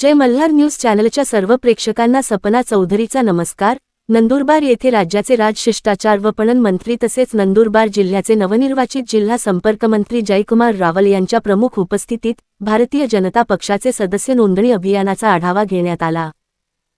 जय Malhar news चॅनलच्या सर्व प्रेक्षकांना सपना चौधरीचा नमस्कार. नंदुरबार येथे राज्याचे राजशिष्टाचार व पणन मंत्री तसेच नंदुरबार जिल्ह्याचे नवनिर्वाचित जिल्हा संपर्कमंत्री जयकुमार रावल यांच्या प्रमुख उपस्थितीत भारतीय जनता पक्षाचे सदस्य नोंदणी अभियानाचा आढावा घेण्यात आला.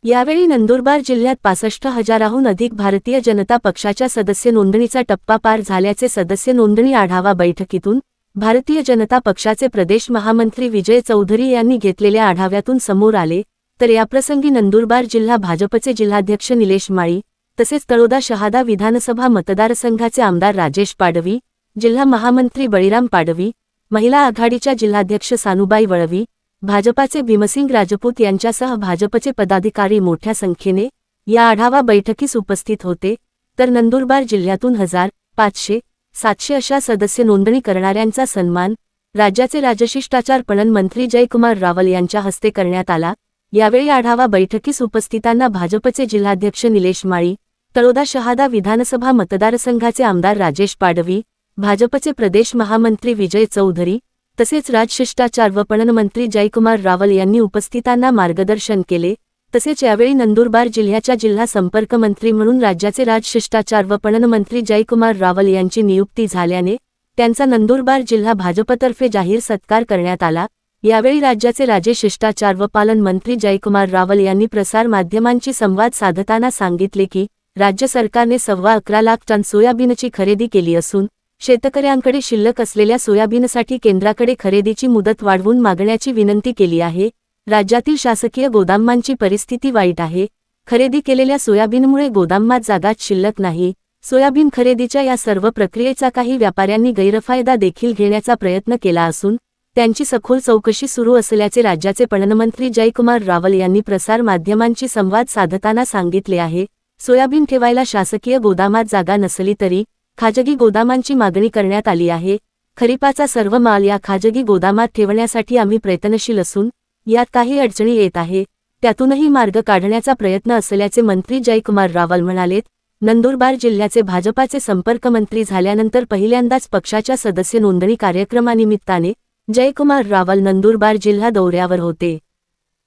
यावेळी नंदुरबार जिल्ह्यात पासष्ट हजाराहून अधिक भारतीय जनता पक्षाच्या सदस्य नोंदणीचा टप्पा पार झाल्याचे सदस्य नोंदणी आढावा बैठकीतून भारतीय जनता पक्षाचे प्रदेश महामंत्री विजय चौधरी यांनी घेतलेल्या आढाव्यातून समोर आले तर याप्रसंगी नंदुरबार जिल्हा भाजपचे जिल्हाध्यक्ष निलेश माळी तसेच तळोदा शहादा विधानसभा मतदारसंघाचे आमदार राजेश पाडवी जिल्हा महामंत्री बळीराम पाडवी महिला आघाडीच्या जिल्हाध्यक्ष सानुबाई वळवी भाजपाचे भीमसिंग राजपूत यांच्यासह भाजपचे पदाधिकारी मोठ्या संख्येने या आढावा बैठकीस उपस्थित होते तर नंदुरबार जिल्ह्यातून हजार पाचशे सातशे अशा सदस्य नोंदणी करणाऱ्यांचा सन्मान राज्याचे राजशिष्टाचार पणन मंत्री जयकुमार रावल यांच्या हस्ते करण्यात आला. यावेळी आढावा बैठकीस उपस्थितांना भाजपचे जिल्हाध्यक्ष निलेश माळी तळोदा शहादा विधानसभा मतदारसंघाचे आमदार राजेश पाडवी भाजपचे प्रदेश महामंत्री विजय चौधरी तसेच राजशिष्टाचार व पणन मंत्री जयकुमार रावल यांनी उपस्थितांना मार्गदर्शन केले. तसेच यावेळी नंदुरबार जिल्ह्याच्या जिल्हा संपर्क मंत्री म्हणून राज्याचे राजशिष्टाचार व पणन मंत्री जयकुमार रावल यांची नियुक्ती झाल्याने त्यांचा नंदुरबार जिल्हा भाजपतर्फे जाहीर सत्कार करण्यात आला. यावेळी राज्याचे राजे शिष्टाचार व पालन मंत्री जयकुमार रावल यांनी प्रसार माध्यमांशी संवाद साधताना सांगितले की राज्य सरकारने सव्वा अकरा लाख टन सोयाबीनची खरेदी केली असून शेतकऱ्यांकडे शिल्लक असलेल्या सोयाबीनसाठी केंद्राकडे खरेदीची मुदत वाढवून मागण्याची विनंती केली आहे. राज्यातील शासकीय गोदामांची परिस्थिती वाईट आहे. खरेदी केलेल्या सोयाबीनमुळे गोदामात जागाच शिल्लक नाही. सोयाबीन खरेदीच्या या सर्व प्रक्रियेचा काही व्यापाऱ्यांनी गैरफायदा देखील घेण्याचा प्रयत्न केला असून त्यांची सखोल चौकशी सुरू असल्याचे राज्याचे पणनमंत्री जयकुमार रावल यांनी प्रसार माध्यमांशी संवाद साधताना सांगितले आहे. सोयाबीन ठेवायला शासकीय गोदामात जागा नसली तरी खाजगी गोदामांची मागणी करण्यात आली आहे. खरीपाचा सर्व माल या खाजगी गोदामात ठेवण्यासाठी आम्ही प्रयत्नशील असून यात काही अडचणी येत आहे. त्यातूनही मार्ग काढण्याचा प्रयत्न असल्याचे मंत्री जयकुमार रावल म्हणालेत. नंदुरबार जिल्ह्याचे भाजपाचे संपर्कमंत्री झाल्यानंतर पहिल्यांदाच पक्षाच्या सदस्य नोंदणी कार्यक्रमानिमित्ताने जयकुमार रावल नंदुरबार जिल्हा दौऱ्यावर होते.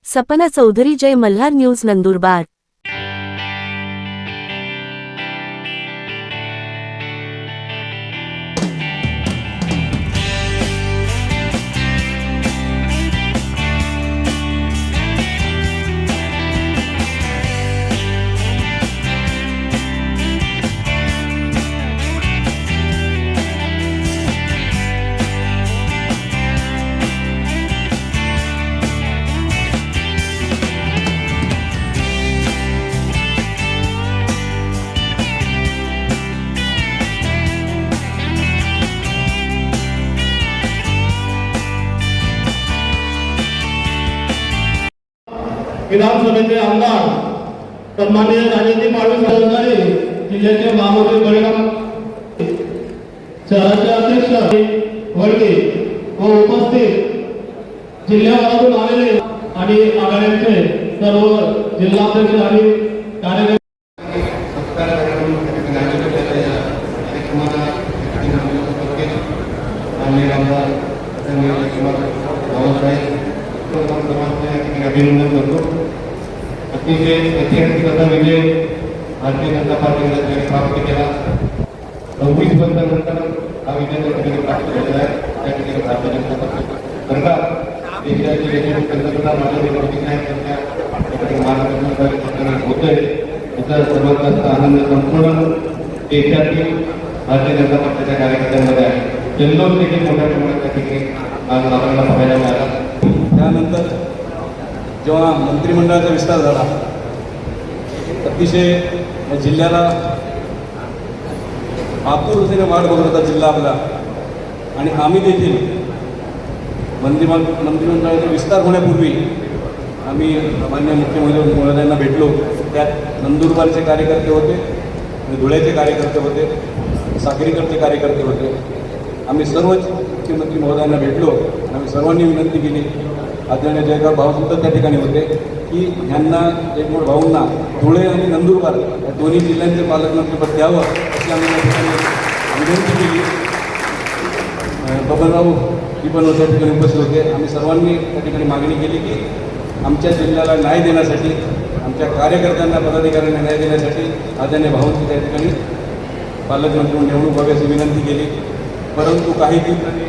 सपना चौधरी जय मल्हार न्यूज नंदुरबार. सभेचे आमदार सन्माननीय राजेजी माळवे सहकारी जिल्ह्याचे महामंत्री बळीराम शहराचे अध्यक्ष वडके व उपस्थित जिल्ह्याभरातून आलेले आणि आघाड्यांचे सर्व जिल्हाध्यक्ष आणि कार्यकर्ते सत्कार कार्यक्रम राज्य केलेला या कार्यक्रमाला माननीय आमदार संजय कुमार बाबासाहेब समाजचे या ठिकाणी अभिनंदन करतो अतिशय ऐतिहासिक असा विजय भारतीय जनता पार्टीने या ठिकाणी प्राप्त केला सव्वीस वर्षानंतर हा विजय त्या ठिकाणी प्राप्त झालेला आहे त्या ठिकाणी भारतीय जनता पक्ष सरकार देशाचे यशस्वी पंतप्रधान नरेंद्र मोदी साहेब यांच्या त्या ठिकाणी मार्गदर्शन ठिकाणी होतंय याचा सर्वात जास्त आनंद संपूर्ण देखील भारतीय जनता पक्षाच्या कार्यकर्त्यांमध्ये आहे. जल्लोष देखील मोठ्या प्रमाणात त्या ठिकाणी आज आपल्याला पाहायला मिळाला. त्यानंतर जेव्हा मंत्रिमंडळाचा विस्तार झाला अतिशय या जिल्ह्याला आतुरतेने वाढ बघत होता जिल्हा आपला. आणि आम्ही देखील मंत्रिमंड मंत्रिमंडळाचा विस्तार होण्यापूर्वी आम्ही मान्य मुख्यमंत्री महोदयांना भेटलो. त्यात नंदुरबारचे कार्यकर्ते होते. आणि धुळ्याचे कार्यकर्ते होते सागरीकरचे कार्यकर्ते होते. आम्ही सर्वच मुख्यमंत्री महोदयांना भेटलो आम्ही सर्वांनी विनंती केली. आदरणीय जयगाव भाऊसुद्धा त्या ठिकाणी होते की ह्यांना एकमोड भाऊंना धुळे आणि नंदुरबार या दोन्ही जिल्ह्यांचे पालकमंत्रीपद द्यावं अशी आम्ही या ठिकाणी विनंती केली. बबनराव ही पण त्या ठिकाणी उपस्थित होते. आम्ही सर्वांनी त्या ठिकाणी मागणी केली की आमच्या जिल्ह्याला न्याय देण्यासाठी आमच्या कार्यकर्त्यांना पदाधिकाऱ्यांना न्याय देण्यासाठी आदरणीय भाऊंची त्या ठिकाणी पालकमंत्री म्हणून निवडणूक व्हावी विनंती केली. परंतु काही दिवसांनी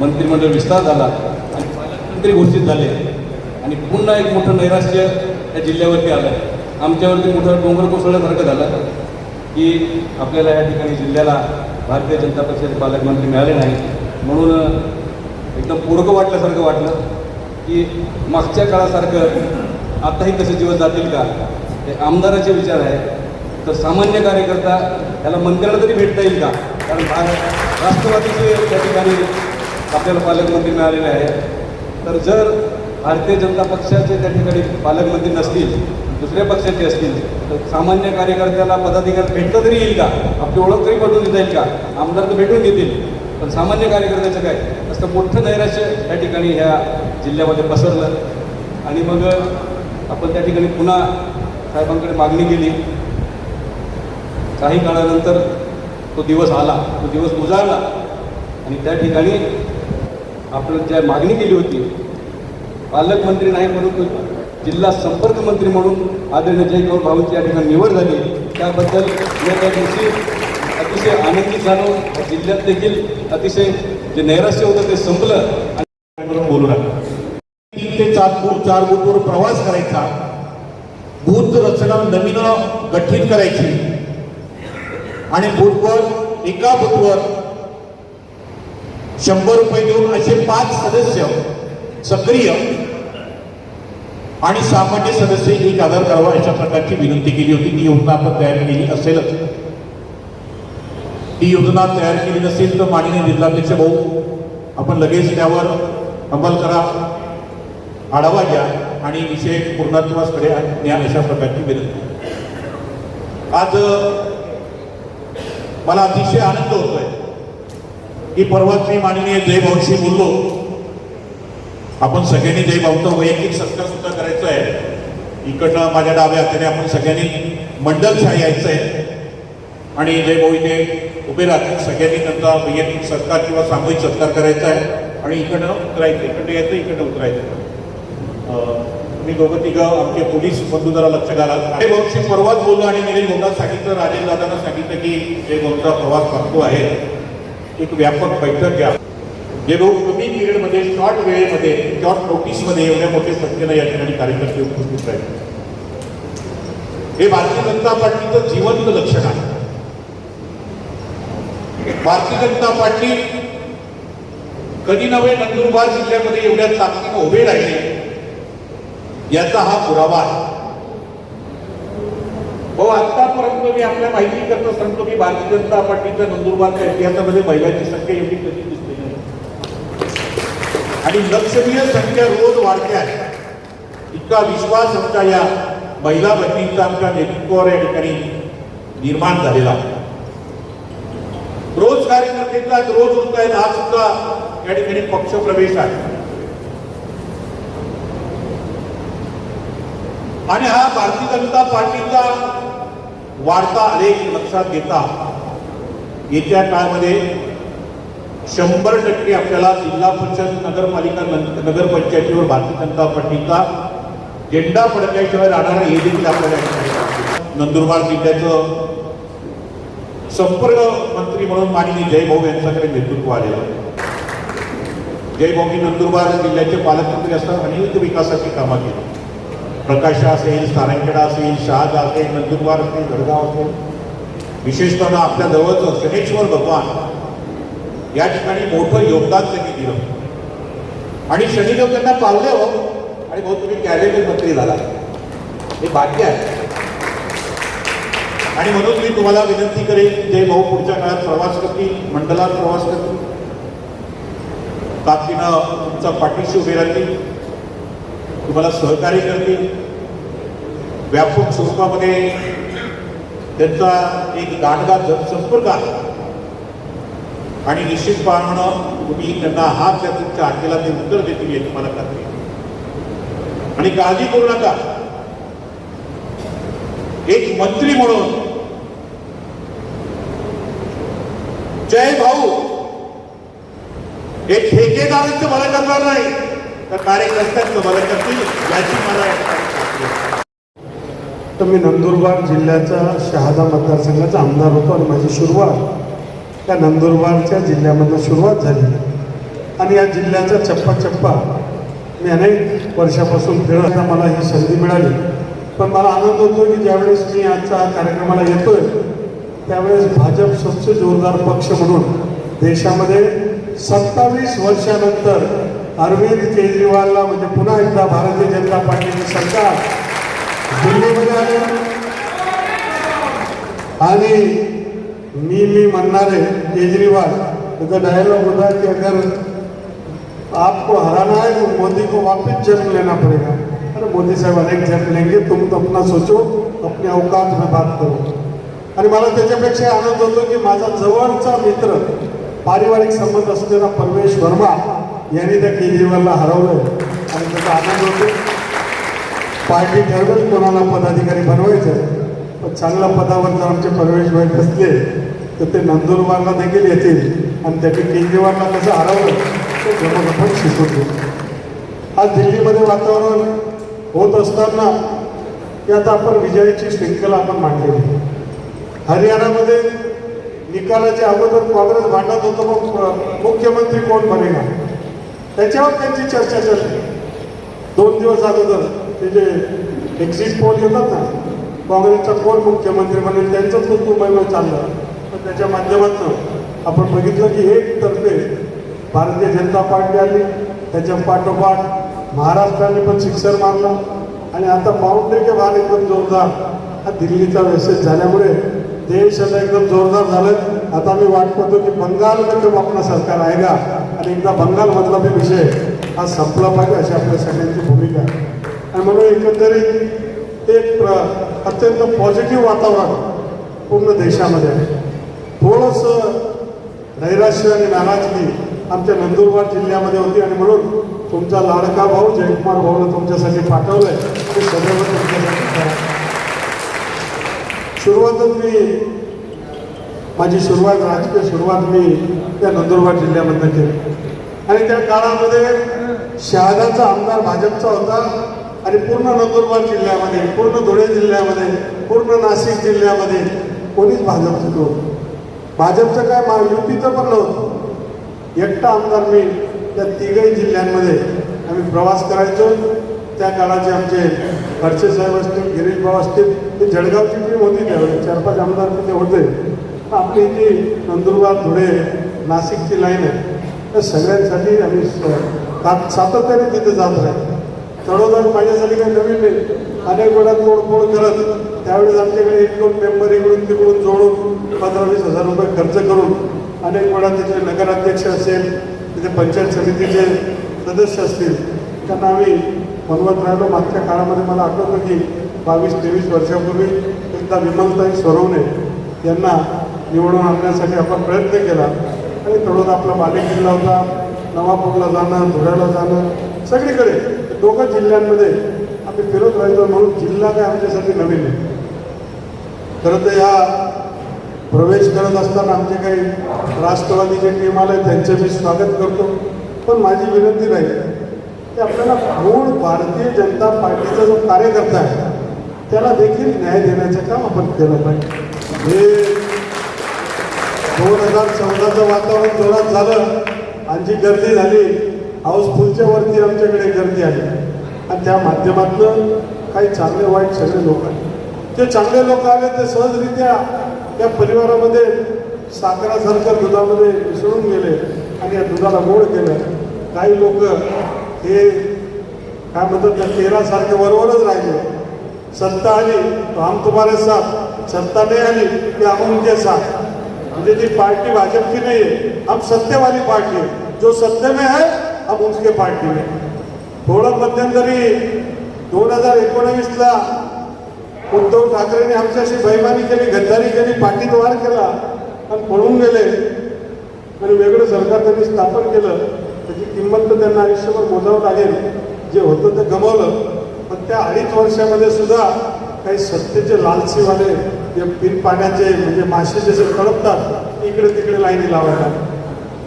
मंत्रिमंडळ विस्तार झाला आणि पालकमंत्री घोषित झाले आणि पुन्हा एक मोठं नैराश्य या जिल्ह्यावरती आलं. आमच्यावरती मोठं डोंगर कोसळल्यासारखं झालं की आपल्याला या ठिकाणी जिल्ह्याला भारतीय जनता पक्षाचे पालकमंत्री मिळाले नाही म्हणून एकदम पोरकं वाटल्यासारखं वाटलं की मागच्या काळासारखं आत्ताही कसे दिवस जातील का? हे आमदाराचे विचार आहे तर सामान्य कार्यकर्ता त्याला मंत्र्याला तरी भेटता येईल का? कारण राष्ट्रवादीचे त्या ठिकाणी आपल्याला पालकमंत्री मिळालेले आहे तर जर भारतीय जनता पक्षाचे त्या ठिकाणी पालकमंत्री नसतील दुसऱ्या पक्षाचे असतील तर सामान्य कार्यकर्त्याला पदाधिकारी भेटता तरी येईल का? आपली ओळख तरी पटवून देता येईल का? आमदार तर भेटून घेतील पण सामान्य कार्यकर्त्याचं काय? असं मोठं नैराश्य त्या ठिकाणी ह्या जिल्ह्यामध्ये पसरलं. आणि मग आपण त्या ठिकाणी पुन्हा साहेबांकडे मागणी केली. काही काळानंतर तो दिवस आला तो दिवस उजाळला. आणि त्या ठिकाणी आपण ज्या मागणी केली होती पालकमंत्री नाही परंतु जिल्हा संपर्क मंत्री म्हणून आदरणीय जयकौर भाऊंची या ठिकाणी निवड झाली. त्याबद्दल मी त्या दिवशी अतिशय आनंदित झालो. जिल्ह्यात देखील अतिशय जे नैराश्य होतं ते संपलं आणि करून बोलू नका सात चार फूट प्रवास करायचा. बूथ रचना नवीन गठीत करायची. आणि बूथवर एका बूथवर शंभर रुपये देऊन असे पाच सदस्य सक्रिय आणि सामान्य सदस्य एक आधार करावा अशा प्रकारची विनंती केली होती. ती योजना आपण तयार केली असेलच. ती योजना तयार केली नसेल तर माननीय जिल्हाध्यक्ष भाऊ आपण लगेच त्यावर अंमल करा. आढावा घ्या आणि विषय पूर्णत्वासकडे न्या अशा प्रकारची विनंती. आज मला अतिशय आनंद होतोय की परवाच मी माननीय जयभाऊशी बोललो. आपण सगळ्यांनी जयभाऊचा वैयक्तिक सत्कार सुद्धा करायचा आहे. इकडनं माझ्या डाव्या हाताने आपण सगळ्यांनी मंडलशाही यायचं आहे. आणि जयभाऊ इथे उभे राहतील. सगळ्यांनी त्यांचा वैयक्तिक सत्कार किंवा सामूहिक सत्कार करायचा आहे. आणि इकडनं उतरायचं इकडनं यायचं इकडनं उतरायचं. मी दोघं तिघं आमचे पोलीस बंधू जरा लक्ष घाला जयभाऊशी परवाच बोललो आणि निलेश भाऊना सांगितलं राजेश दादांना सांगितलं की जयभाऊचा प्रवास करतो आहे. एक व्यापक बैठक घ्या. जे लोक कमी पिरियडमध्ये शॉर्ट वेळेमध्ये शॉर्ट नोटीसमध्ये एवढ्या मोठ्या संख्येनं या ठिकाणी कार्यकर्ते उपस्थित राहिले. हे भारतीय जनता पार्टीचं जिवंत लक्षण आहे. भारतीय जनता पार्टी कधी नव्हे नंदुरबार जिल्ह्यामध्ये एवढ्या ताकदीनं उभे राहिले. याचा हा पुरावा आहे. हो आतापर्यंत मी आपल्या माहिती करता सांगतो की भारतीय जनता पार्टीच्या नंदुरबारच्या इतिहासामध्ये महिलांची संख्या एवढी कधी दिसते? नाही आणि लक्षणीय संख्या रोज वाढते आहे. इतका विश्वास आमच्या या महिला भगिनींचा आमच्या नेतृत्वावर या ठिकाणी निर्माण झालेला आहे. रोज कार्यकर्त्यांचा रोज होत आहेत आज सुद्धा या ठिकाणी पक्षप्रवेश आहे. आणि हा भारतीय जनता पार्टीचा वाढता आलेख लक्षात घेता येत्या काळामध्ये शंभर टक्के आपल्याला जिल्हा परिषद नगरपालिका नगरपंचायतीवर भारतीय जनता पार्टीचा झेंडा फडकल्याशिवाय राहणार हे देखील आपल्याला नंदुरबार जिल्ह्याचं संपर्क मंत्री म्हणून माननीय जयभाऊ यांच्याकडे नेतृत्व आलेलं आहे. जयभाऊनी नंदुरबार जिल्ह्याचे पालकमंत्री असतात अनेक विकासाची कामं केली प्रकाशा असेल सारंगखेडा असेल शहादा असेल नंदुरबार असेल गडगाव असेल. विशेषतः आपल्या जवळचं शनेश्वर भगवान. या ठिकाणी मोठं योगदान त्यांनी दिलं. आणि शनिदेव त्यांना पावले हो. आणि भाऊ तुम्ही कॅबिनेट मंत्री झाला. हे भाग्य आहे. आणि म्हणून मी तुम्हाला विनंती करेन जे भाऊ पुढच्या काळात प्रवास करतील मंडलात प्रवास करतील ताकदीनं तुमचा पाठीशी उभे राहतील. तुम्हाला सहकार्य करतील. व्यापक स्वरूपामध्ये त्यांचा एक दांडगा जनसंपर्क आहे. आणि निश्चित पाहणं तुम्ही त्यांना हात द्या तुमच्या आठेला ते उत्तर देतील याची मला खात्री आणि काळजी करू नका. एक मंत्री म्हणून जय भाऊ हे ठेकेदारांचं मला करणार नाही. तर कार्यकर्त्याच तुम्हाला करतील याची मला तर मी नंदुरबार जिल्ह्याचा शहादा मतदारसंघाचा आमदार होतो आणि माझी सुरुवात त्या नंदुरबारच्या जिल्ह्यामधनं सुरुवात झाली. आणि या जिल्ह्याचा चप्पा चप्पा मी अनेक वर्षापासून फिरत मला ही संधी मिळाली. पण मला आनंद होतो की ज्यावेळेस मी आजच्या कार्यक्रमाला येतोय त्यावेळेस भाजप सबसे जोरदार पक्ष म्हणून देशामध्ये सत्तावीस वर्षानंतर अरविंद केजरीवालला म्हणजे पुन्हा एकदा भारतीय जनता पार्टीचे सरकार. दिल्लीमध्ये आले आणि मी मी म्हणणारे केजरीवाल त्याचा डायलॉग होता की अगर आपको हराना है तो मोदी को वापस जन्म लेना पड़ेगा. अरे मोदी साहेब अनेक जन्म लेंगे तुम तो अपना सोचो अपने अवकात में बात करो. आणि मला त्याच्यापेक्षा आनंद होतो की माझा जवळचा मित्र पारिवारिक संबंध असलेला परमेश वर्मा यांनी त्या केजरीवालला हरवलं आणि त्याचा आनंद होतो. पार्टी ठरवेल कोणाला पदाधिकारी बनवायचं. पण चांगल्या पदावर जर आमचे परवेशभाई बसले तर ते नंदुरबारला देखील येतील. आणि त्यांनी केजरीवालला कसं हरवलं ते जमगपट शिकवतील आज दिल्लीमध्ये वातावरण होत असताना की आता आपण विजयाची श्रृंखला आपण मांडलेली हरियाणामध्ये निकालाच्या अगोदर काँग्रेस भांडत होतं मग मुख्यमंत्री कोण बनेगा? त्याच्यावर त्यांची चर्चा चालली दोन दिवस अगोदर ते जे एक्झिट पोल येतात ना काँग्रेसचा कोण मुख्यमंत्री म्हणजे त्यांचं तो तो महिमा चालला. पण त्याच्या माध्यमातून आपण बघितलं की एक तर्फे भारतीय जनता पार्टी आली त्याच्या पाठोपाठ महाराष्ट्राने पण शिक्षण मारला. आणि आता बाउंड्री के भाग एकदम जोरदार हा दिल्लीचा मेसेज झाल्यामुळे देश आता एकदम जोरदार झालं. आता मी वाट पाहतो की बंगालमध्ये जब सरकार आहे का? एकदा बंगालमधला बी विषय हा संपला पाहिजे अशी आपल्या सगळ्यांची भूमिका. आहे आणि म्हणून एकंदरीत एक अत्यंत पॉझिटिव्ह वातावरण पूर्ण देशामध्ये आहे. थोडंसं नैराश्य आणि नाराजगी आमच्या नंदुरबार जिल्ह्यामध्ये होती आणि म्हणून तुमचा लाडका भाऊ जयकुमार भाऊला तुमच्यासाठी पाठवलंय. ते सदैव तुमच्यासाठी सुरुवातच मी माझी सुरुवात राजकीय सुरुवात मी त्या नंदुरबार जिल्ह्यामधनं केली. आणि त्या काळामध्ये शहादाचा आमदार भाजपचा होता आणि पूर्ण नंदुरबार जिल्ह्यामध्ये पूर्ण धुळे जिल्ह्यामध्ये पूर्ण नाशिक जिल्ह्यामध्ये कोणीच भाजपचं नव्हतं. भाजपचं काय मा युतीचं पण नव्हतं. एकटा आमदार मी त्या तिघही जिल्ह्यांमध्ये आम्ही प्रवास करायचो. त्या काळाचे आमचे खडसे साहेब असतील गिरीश भाऊ असतील ते जळगावची टीम होती त्यावेळी. चार पाच आमदार तिथे होते. आपली जी नंदुरबार धुळे नाशिकची लाईन आहे. त्या सगळ्यांसाठी आम्ही सातत्याने तिथे जात राहील तळोदर माझ्यासाठी काही नवीन नाही. अनेक वेळा तोडफोड करत त्यावेळेस आमच्याकडे एक दोन मेंबर इकडून तिकडून जोडून पंधरा वीस हजार रुपये खर्च करून अनेक वेळा तिथले नगराध्यक्ष असेल तिथे पंचायत समितीचे सदस्य असतील त्यांना आम्ही बनवत राहिलो. मागच्या काळामध्ये मला आठवतं की बावीस तेवीस वर्षापूर्वी एकदा विमलताई सोरवणे यांना निवडून आणण्यासाठी आपण प्रयत्न केला. आणि थोडं आपला बालेक जिल्हा होता नवापूरला जाणं धुळ्याला जाणं सगळीकडे. दोघं जिल्ह्यांमध्ये आम्ही फिरत राहायचो म्हणून जिल्हा काय आमच्यासाठी नवीन आहे. खरं तर या प्रवेश करत असताना आमचे काही राष्ट्रवादीचे टीम आले त्यांचे मी स्वागत करतो. पण माझी विनंती राहील की आपल्याला मूळ भारतीय जनता पार्टीचा जो कार्यकर्ता आहे त्याला देखील न्याय देण्याचं काम आपण केलं पाहिजे. हे दोन हजार चौदाचं वातावरण जोरात झालं आणि जी गर्दी झाली. हाऊसफुलच्या वरती आमच्याकडे गर्दी आली आणि त्या माध्यमातनं काही चांगले वाईट सगळे लोक आले जे चांगले लोक आले ते सहजरित्या त्या परिवारामध्ये साखरासारख्या दुधामध्ये मिसळून गेले आणि या दुधाला गोड केलं. काही लोक हे काय म्हणतात त्या तेरासारखे बरोबरच राहिले. सत्ता आली तो आम तुम्हाला साथ. सत्ता नाही आली ते हम साथ. म्हणजे ती पार्टी भाजप की नहीं है हम सत्य वाली पार्टी है। जो सत्य में है हम उसके पार्टी में। थोडं मध्यंतरी दोन हजार एकोणवीसला उद्धव ठाकरेंनी आमच्याशी बैमानी केली गद्दारी केली पाठीत वार केला आणि पळून गेले. आणि वेगळं सरकार त्यांनी स्थापन केलं त्याची किंमत तर त्यांना आयुष्यभर मोजावं लागेल. जे होतं ते गमावलं. पण त्या अडीच वर्षामध्ये सुद्धा काही सत्तेचे लालसीवाले जे पिन पाण्याचे म्हणजे मासे जसे कळपतात इकडे तिकडे लाईनी लावायला.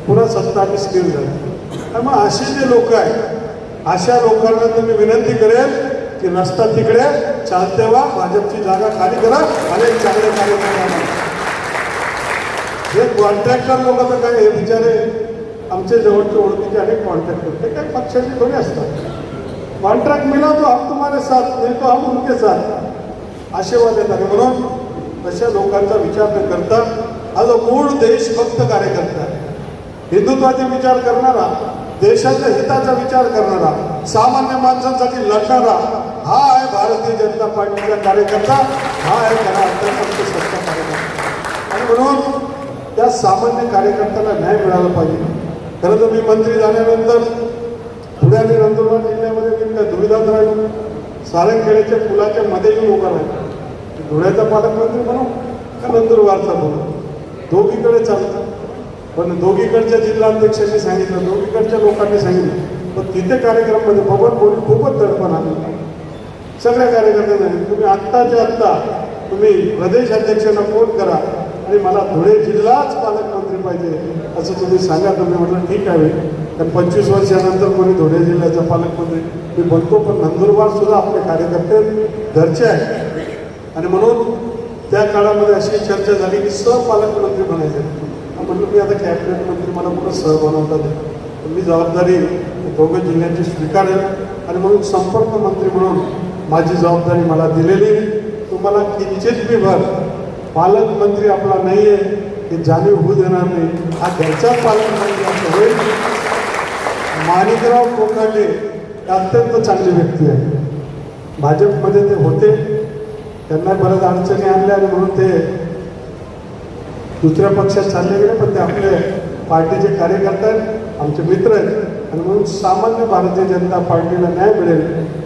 पुन्हा सत्ता आम्ही स्थिर झाली मग असे जे लोक आहेत अशा लोकांना तुम्ही विनंती करेल की रस्ता तिकडे चालते वा भाजपची जागा खाली करा आणि एक चांगले कार्यक्रम हे कॉन्ट्रॅक्टर लोक तर काय हे बिचारे आमचे जवळचे ओळखीचे अनेक कॉन्ट्रॅक्टर ते काय पक्षाचे थोडे असतात. कॉन्ट्रॅक्ट मिला तो हम तुम्हारे साथ नाही तो हम उनके साथ. असे देतात आणि म्हणून तशा लोकांचा विचार न करता आज मूळ देशभक्त कार्यकर्ता. आहे हिंदुत्वाचे विचार करणारा देशाच्या हिताचा विचार करणारा सामान्य माणसांसाठी लढणारा हा आहे भारतीय जनता पार्टीचा कार्यकर्ता हा आहे खरा अर्थात सत्ता कार्यकर्ता. आणि म्हणून त्या सामान्य कार्यकर्त्याला न्याय मिळाला पाहिजे. खरं तर मी मंत्री झाल्यानंतर पुणे आणि नंदुरबार जिल्ह्यामध्ये मी काय दुविधात राहिलो. सारंगखेड्याच्या पुलाच्या मध्ये येऊन उभा राहिलो. धुळ्याचा पालकमंत्री म्हणू का नंदुरबारचा म्हणू दोघीकडे चालतं. पण दोघीकडच्या जिल्हाध्यक्षांनी सांगितलं दोघीकडच्या लोकांनी सांगितलं. पण तिथे कार्यक्रमामध्ये बबन बोली खूपच दडपण आलं. सगळ्या कार्यकर्त्यांना तुम्ही आत्ताच्या आत्ता तुम्ही प्रदेश अध्यक्षांना फोन करा आणि मला धुळे जिल्हाच पालकमंत्री पाहिजे असं तुम्ही सांगा. तुम्ही म्हटलं ठीक आहे. कारण पंचवीस वर्षानंतर कोणी धुळे जिल्ह्याचा पालकमंत्री मी बनतो पण नंदुरबार सुद्धा आपले कार्यकर्ते घरचे आहे आणि म्हणून त्या काळामध्ये अशी चर्चा झाली की सहपालकमंत्री बनायचे म्हटलं मी आता कॅबिनेट मंत्री मला पुन्हा सह बनवतात पण मी जबाबदारी दोघं जिल्ह्याची स्वीकारेल आणि म्हणून संपर्क मंत्री म्हणून माझी जबाबदारी मला दिलेली. तुम्हाला किंचित बी भर पालकमंत्री आपला नाही आहे हे जाणीव होऊ देणार नाही. हा घरचा पालकमंत्री असं होईल. माणिकराव कोकाटे अत्यंत चांगली व्यक्ती आहे भाजपमध्ये ते होते. त्यांना बऱ्याच अडचणी आणल्या आणि म्हणून ते दुसऱ्या पक्षात चालले गेले पण ते आपले पार्टीचे कार्यकर्ते आहेत आमचे मित्र आहेत. आणि म्हणून सामान्य भारतीय जनता पार्टीला न्याय मिळेल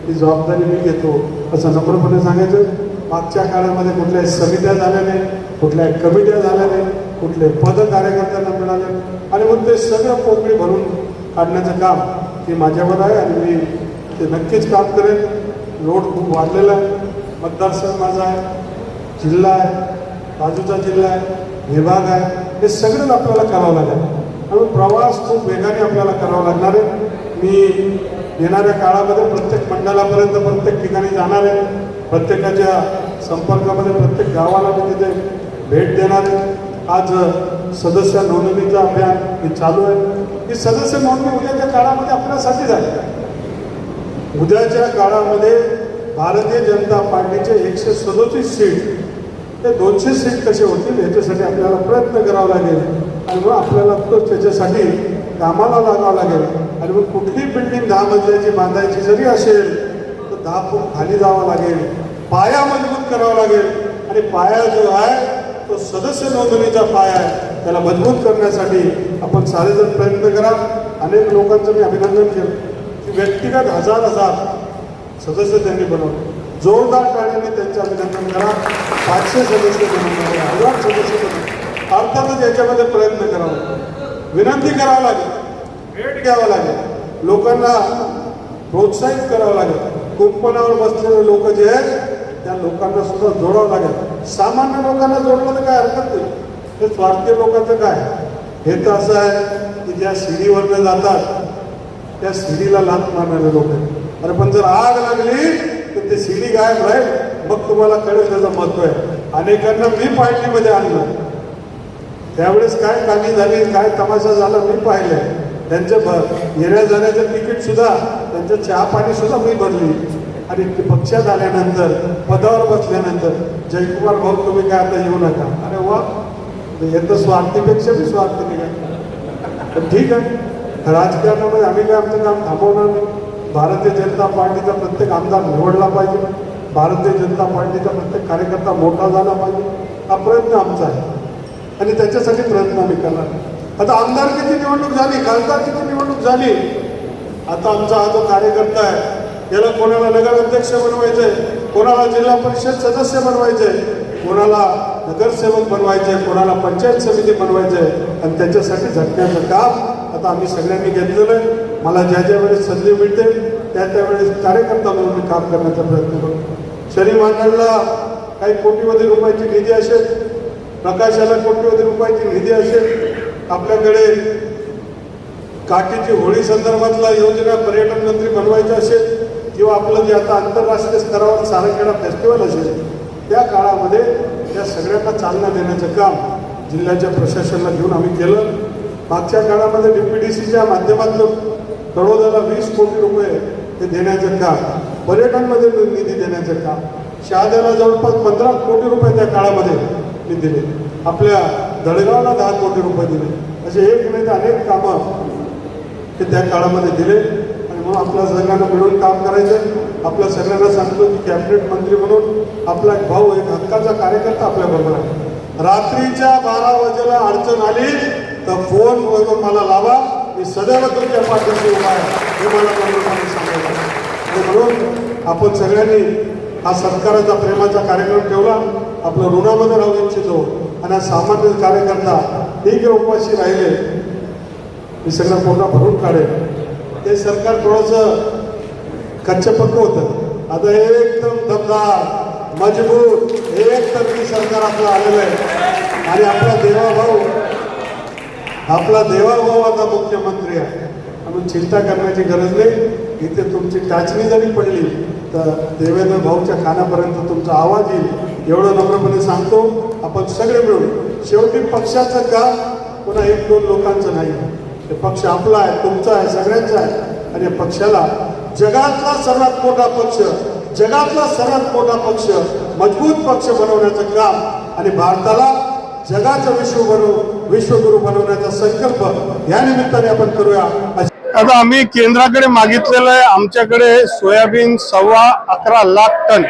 ही जबाबदारी मी घेतो असं नम्रपणे सांगायचं. मागच्या काळामध्ये कुठल्याही समित्या झाल्या नाही कुठल्याही कमिट्या झाल्या नाही कुठले पद कार्यकर्त्यांना मिळाले आणि मग ते सगळं पोकळी भरून काढण्याचं काम हे माझ्यावर आहे आणि मी ते नक्कीच काम करेन. लोड खूप वाढलेला आहे. मतदारसंघ माझा आहे जिल्हा आहे बाजूचा जिल्हा आहे विभाग आहे हे सगळंच आपल्याला करावं लागेल. म्हणून प्रवास खूप वेगाने आपल्याला करावा लागणार आहे. मी येणाऱ्या काळामध्ये प्रत्येक मंडळापर्यंत प्रत्येक ठिकाणी जाणार आहे. प्रत्येकाच्या संपर्कामध्ये प्रत्येक गावाला मी तिथे भेट देणार आहे. आज सदस्य नोंदणीचं अभियान हे चालू आहे. ही सदस्य नोंदणी उद्याच्या काळामध्ये आपल्यासाठीच आहे उद्याच्या काळामध्ये भारतीय जनता पार्टीचे एकशे सदोतीस सीट ते दोनशे सीट कसे होतील याच्यासाठी आपल्याला प्रयत्न करावा लागेल. आणि मग आपल्याला तो त्याच्यासाठी कामाला लागावं लागेल. आणि मग कुठली बिल्डिंग दहा मजल्याची बांधायची जरी असेल तर दहा फूट खाली जावं लागेल. पाया मजबूत करावा लागेल. आणि पाया जो आहे तो सदस्य नोंदणीचा पाया आहे. त्याला मजबूत करण्यासाठी आपण सारेजण प्रयत्न करा. अनेक लोकांचं मी अभिनंदन केलं. की व्यक्तिगत हजार हजार सदस्य त्यांनी बनवले. जोरदार टाळ्याने त्यांचे अभिनंदन करा. पाचशे सदस्य बनवले हजार सदस्य बनवले अर्थातच याच्यामध्ये प्रयत्न करावा विनंती करावं लागेल. भेट घ्यावं लागेल. लोकांना प्रोत्साहित करावं लागेल. कुंपणावर बसलेले लोक जे आहेत त्या लोकांना सुद्धा जोडावं लागेल. सामान्य लोकांना जोडलं तर काय हरकत नाही. ते स्वार्थी लोकांचं काय? हे तर असं आहे की ज्या शिडीवरनं जातात त्या शिडीला लात मारणारे लोक आहेत. अरे पण जर आग लागली तर ते शिडी गायब राहील. मग तुम्हाला कळेल त्याचं महत्त्व आहे. अनेकांना मी पार्टीमध्ये आणलं. त्यावेळेस काय कामी झाली काय तमाशा झाला मी पाहिलंय त्यांचं भर येण्या जाण्याचं तिकीट सुद्धा त्यांचं चहा पाणी सुद्धा मी भरली. आणि पक्षात आल्यानंतर पदावर बसल्यानंतर जयकुमार भाऊ तुम्ही काय आता येऊ नका. अरे वा येतं स्वार्थीपेक्षा मी स्वार्थ निघा पण ठीक आहे. राजकारणामध्ये आम्ही काय आमचं काम थांबवणार नाही. भारतीय जनता पार्टीचा प्रत्येक आमदार निवडला पाहिजे. भारतीय जनता पार्टीचा प्रत्येक कार्यकर्ता मोठा झाला पाहिजे. हा प्रयत्न आमचा आहे. आणि त्याच्यासाठी प्रयत्न आम्ही करणार. आता आमदारकीची निवडणूक झाली खासदारकीची निवडणूक झाली? आता आमचा हा जो कार्यकर्ता आहे याला कोणाला नगराध्यक्ष बनवायचंय? कोणाला जिल्हा परिषद सदस्य बनवायचंय? कोणाला नगरसेवक बनवायचंय? कोणाला पंचायत समिती बनवायचंय? आणि त्याच्यासाठी झटण्याचं काम आता आम्ही सगळ्यांनी घेतलेलं आहे. मला ज्या ज्या वेळेस संधी मिळते त्या त्यावेळेस कार्यकर्ता म्हणून मी काम करण्याचा प्रयत्न करतो शनी मांडळला काही कोटीमध्ये रुपयाची निधी असेल प्रकाशाला कोटीमध्ये रुपयाची निधी असेल आपल्याकडे काकीची होळी संदर्भातला योजना पर्यटन मंत्री बनवायची असेल किंवा आपलं जे आता आंतरराष्ट्रीय स्तरावर सारंगखेडा फेस्टिवल असेल त्या काळामध्ये त्या सगळ्यांना चालना देण्याचं काम जिल्ह्याच्या प्रशासनाला घेऊन आम्ही केलं. मागच्या काळामध्ये डी पी डी सीच्या माध्यमातून तळोद्याला वीस कोटी रुपये हे देण्याचं काम पर्यटनमध्ये निधी देण्याचं काम शहाद्याला जवळपास पंधरा कोटी रुपये त्या काळामध्ये मी दिले. आपल्या दळगावला दहा कोटी रुपये दिले. असे एक नाही तर अनेक कामं ते त्या काळामध्ये दिले. आणि म्हणून आपल्या सगळ्यांना मिळून काम करायचं. आपल्या सगळ्यांना सांगतो की कॅबिनेट मंत्री म्हणून आपला एक भाऊ एक हक्काचा कार्यकर्ता आपल्याबरोबर आहे. रात्रीच्या बारा वाजेला अडचण आली. तर फोन वगैरे मला लावा. मी सदैव तुमच्या पाठीशी उभा आहे. हे मला नम्रपणे सांगायचं आणि म्हणून आपण सगळ्यांनी हा सत्काराचा प्रेमाचा कार्यक्रम ठेवला. आपलं ऋणामध्ये राहू इच्छितो. आणि हा सामान्य कार्यकर्ता ठीक जे उपाशी राहिले मी सगळं पूर्ण भरून काढेल ते सरकार थोडंसं कच्चं पक्क होतं. आता एकदम दमदार मजबूत एक सरकार आपलं आलेलं आहे. आणि आपला देवाभाऊ आपला देवाभाऊ आता मुख्यमंत्री आहे. म्हणून चिंता करण्याची गरज नाही. इथे तुमची टाचणी जरी पडली तर देवेंद्र भाऊच्या खानापर्यंत तुमचा आवाज येईल. एवढं नम्रपणे सांगतो आपण सगळे मिळून शेवटी पक्षाचं काम पुन्हा एक दोन लोकांचं नाही. हे पक्ष आपला आहे तुमचा आहे सगळ्यांचा आहे. आणि या पक्षाला जगातला सर्वात मोठा पक्ष जगातला सर्वात मोठा पक्ष मजबूत पक्ष बनवण्याचं काम. आणि भारताला जगाचं विश्व बनवून विश्वगुरु बनवण्याचा संकल्प या निमित्ताने आपण करूया. आता आम्ही केंद्राकडे मागितलेलं आहे. आमच्याकडे सोयाबीन सव्वा अकरा लाख टन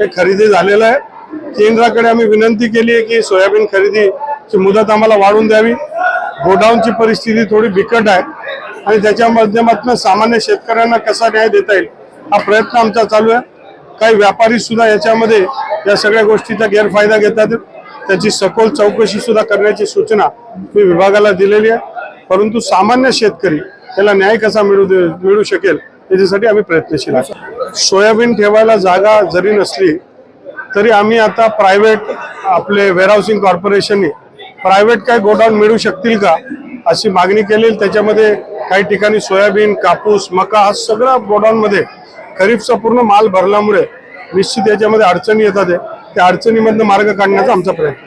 हे खरेदी झालेलं आहे. केंद्राकडे आम्ही विनंती केली आहे की सोयाबीन खरेदीची मुदत आम्हाला वाढवून द्यावी. गोडाऊनची परिस्थिती थोडी बिकट आहे आणि त्याच्या माध्यमातून सामान्य शेतकऱ्यांना कसा न्याय देता येईल हा प्रयत्न आमचा चालू आहे. काही व्यापारी सुद्धा याच्यामध्ये या सगळ्या गोष्टीचा गैरफायदा घेतात. त्याची सखोल चौकशी सुद्धा करण्याची सूचना मी विभागाला दिलेली आहे. परंतु सामान्य शेतकरी त्याला न्याय कसा मिळू दे मिळू शकेल याच्यासाठी आम्ही प्रयत्नशील आहोत सोयाबीन ठेवायला जागा जरी नसली तरी आम्ही आता प्रायव्हेट आपले वेअरहाऊसिंग कॉर्पोरेशनने प्रायव्हेट काय गोडाऊन मिळू शकतील का अशी मागणी केली. त्याच्यामध्ये काही ठिकाणी सोयाबीन कापूस मका हा सगळा गोडाऊनमध्ये खरीपचा पूर्ण माल भरल्यामुळे निश्चित याच्यामध्ये अडचणी येतात आहे. त्या अडचणीमधनं मार्ग काढण्याचा आमचा प्रयत्न.